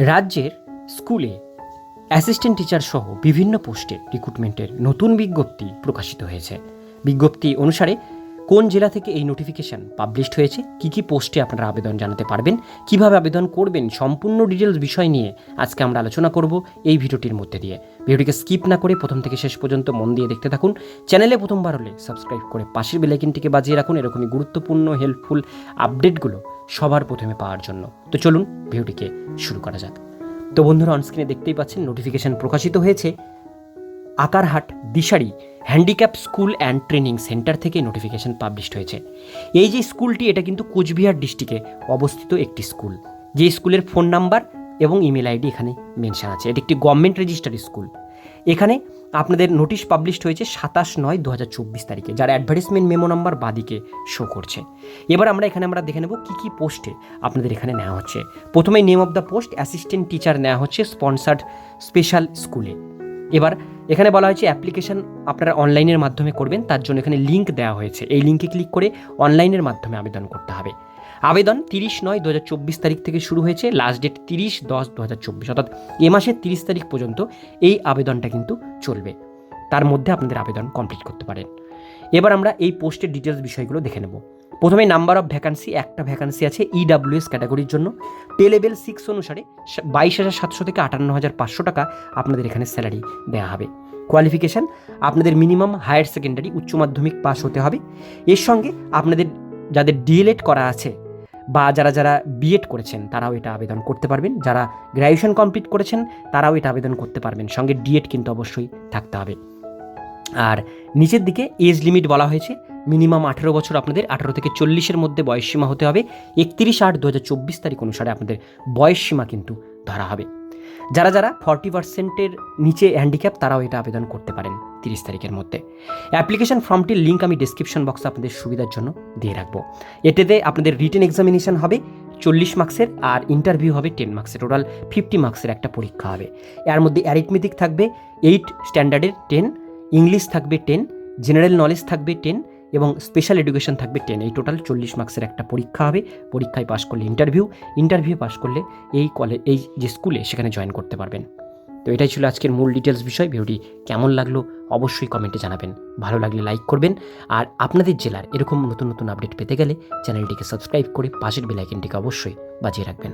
রাজ্যের স্কুলে assistant teacher সহ বিভিন্ন পোস্টে রিক্রুটমেন্টের নতুন বিজ্ঞপ্তি প্রকাশিত হয়েছে। বিজ্ঞপ্তি অনুসারে কোন জেলা থেকে এই নোটিফিকেশন পাবলিশড হয়েছে, কি কি পোস্টে আপনারা আবেদন জানাতে পারবেন, কীভাবে আবেদন করবেন, সম্পূর্ণ ডিটেলস বিষয় নিয়ে আজকে আমরা আলোচনা করব এই ভিডিওটির মধ্যে দিয়ে। ভিডিওটিকে স্কিপ না করে প্রথম থেকে শেষ পর্যন্ত মন দিয়ে দেখতে থাকুন। চ্যানেলে প্রথমবার হলে সাবস্ক্রাইব করে পাশের বেলাইকিনটিকে বাজিয়ে রাখুন। এরকমই গুরুত্বপূর্ণ হেল্পফুল আপডেটগুলো সবার প্রথমে পাওয়ার জন্য। তো চলুন ভিডিওটিকে শুরু করা যাক। তো বন্ধুরা অনস্ক্রিনে দেখতেই পাচ্ছেন নোটিফিকেশন প্রকাশিত হয়েছে। Akarhat Dishari handicap school and training centre থেকে নোটিফিকেশন পাবলিশড হয়েছে। এই যে স্কুলটি এটা কিন্তু কোচবিহার ডিস্ট্রিক্টে অবস্থিত একটি স্কুল যে স্কুলের ফোন নাম্বার এবং ইমেল আইডি এখানে মেনশন আছে। এটি একটি গভর্নমেন্ট রেজিস্টার্ড স্কুল এখানে আপনাদের নোটিশ পাবলিশড হয়েছে সাতাশ নয় দু হাজার চব্বিশ তারিখে, যার অ্যাডভার্টিসমেন্ট মেমো নাম্বার বাদিকে শো করছে। এবার আমরা এখানে আমরা দেখে নেব কী কী পোস্টে আপনাদের এখানে নেওয়া হচ্ছে। প্রথমে name of the post assistant teacher নেওয়া হচ্ছে স্পন্সার্ড স্পেশাল স্কুলে এবার এখানে বলা হয়েছে অ্যাপ্লিকেশন আপনারা অনলাইনের মাধ্যমে করবেন, তার জন্য এখানে লিঙ্ক দেওয়া হয়েছে। এই লিঙ্কে ক্লিক করে অনলাইনের মাধ্যমে আবেদন করতে হবে। আবেদন তিরিশ নয় দু তারিখ থেকে শুরু হয়েছে লাস্ট ডেট তিরিশ দশ দু অর্থাৎ এ মাসের তিরিশ তারিখ পর্যন্ত এই আবেদনটা কিন্তু চলবে। তার মধ্যে আপনাদের আবেদন কমপ্লিট করতে পারেন। এবার আমরা এই পোস্টের ডিটেলস বিষয়গুলো দেখে নেব। প্রথমে নাম্বার অফ ভ্যাকান্সি একটা ভ্যাকান্সি আছে E ইডাব্লিউএস ক্যাটাগরির জন্য। পে লেভেল সিক্স অনুসারে বাইশ হাজার সাতশো থেকে আটান্ন হাজার পাঁচশো টাকা আপনাদের এখানে স্যালারি দেওয়া হবে। কোয়ালিফিকেশান আপনাদের মিনিমাম হায়ার সেকেন্ডারি উচ্চ মাধ্যমিক পাস হতে হবে। এর সঙ্গে আপনাদের যাদের ডিএলএড করা আছে বা যারা যারা বিএড করেছেন, তারাও এটা আবেদন করতে পারবেন। যারা গ্র্যাজুয়েশন কমপ্লিট করেছেন, তারাও এটা আবেদন করতে পারবেন। সঙ্গে ডিএড কিন্তু অবশ্যই থাকতে হবে। আর নিচের দিকে এজ লিমিট বলা হয়েছে। মিনিমাম আঠেরো বছর আপনাদের আঠেরো থেকে চল্লিশের মধ্যে বয়সসীমা হতে হবে। একত্রিশ আট দু হাজার চব্বিশ তারিখ অনুসারে আপনাদের বয়সসীমা কিন্তু ধরা হবে। যারা যারা ফর্টি পার্সেন্টের নিচে হ্যান্ডিক্যাপ তারাও এটা আবেদন করতে পারেন তিরিশ তারিখের মধ্যে। অ্যাপ্লিকেশন ফর্মটির লিঙ্ক আমি ডিসক্রিপশন বক্সে আপনাদের সুবিধার জন্য দিয়ে রাখব। এটাতে আপনাদের রিটেন এক্সামিনেশন হবে, চল্লিশ মার্কসের আর ইন্টারভিউ হবে টেন মার্কসের টোটাল ফিফটি মার্কসের একটা পরীক্ষা হবে। এর মধ্যে অ্যারিথমেটিক থাকবে এইট স্ট্যান্ডার্ডের টেন ইংলিশ থাকবে টেন জেনারেল নলেজ থাকবে টেন এবং স্পেশাল এডুকেশন থাকবে টেন এই টোটাল চল্লিশ মার্কসের একটা পরীক্ষা হবে। পরীক্ষায় পাশ করলে ইন্টারভিউ ইন্টারভিউ পাশ করলে এই কলে এই যে স্কুলে সেখানে জয়েন করতে পারবেন। তো এটাই ছিল আজকের মূল ডিটেলস বিষয়। ভিডিওটি কেমন লাগল অবশ্যই কমেন্টে জানাবেন। ভালো লাগলে লাইক করবেন। আর আপনাদের জেলার এরকম নতুন নতুন আপডেট পেতে গেলে চ্যানেলটিকে সাবস্ক্রাইব করে পাশের বেলাইকেনটিকে অবশ্যই বাজিয়ে রাখবেন।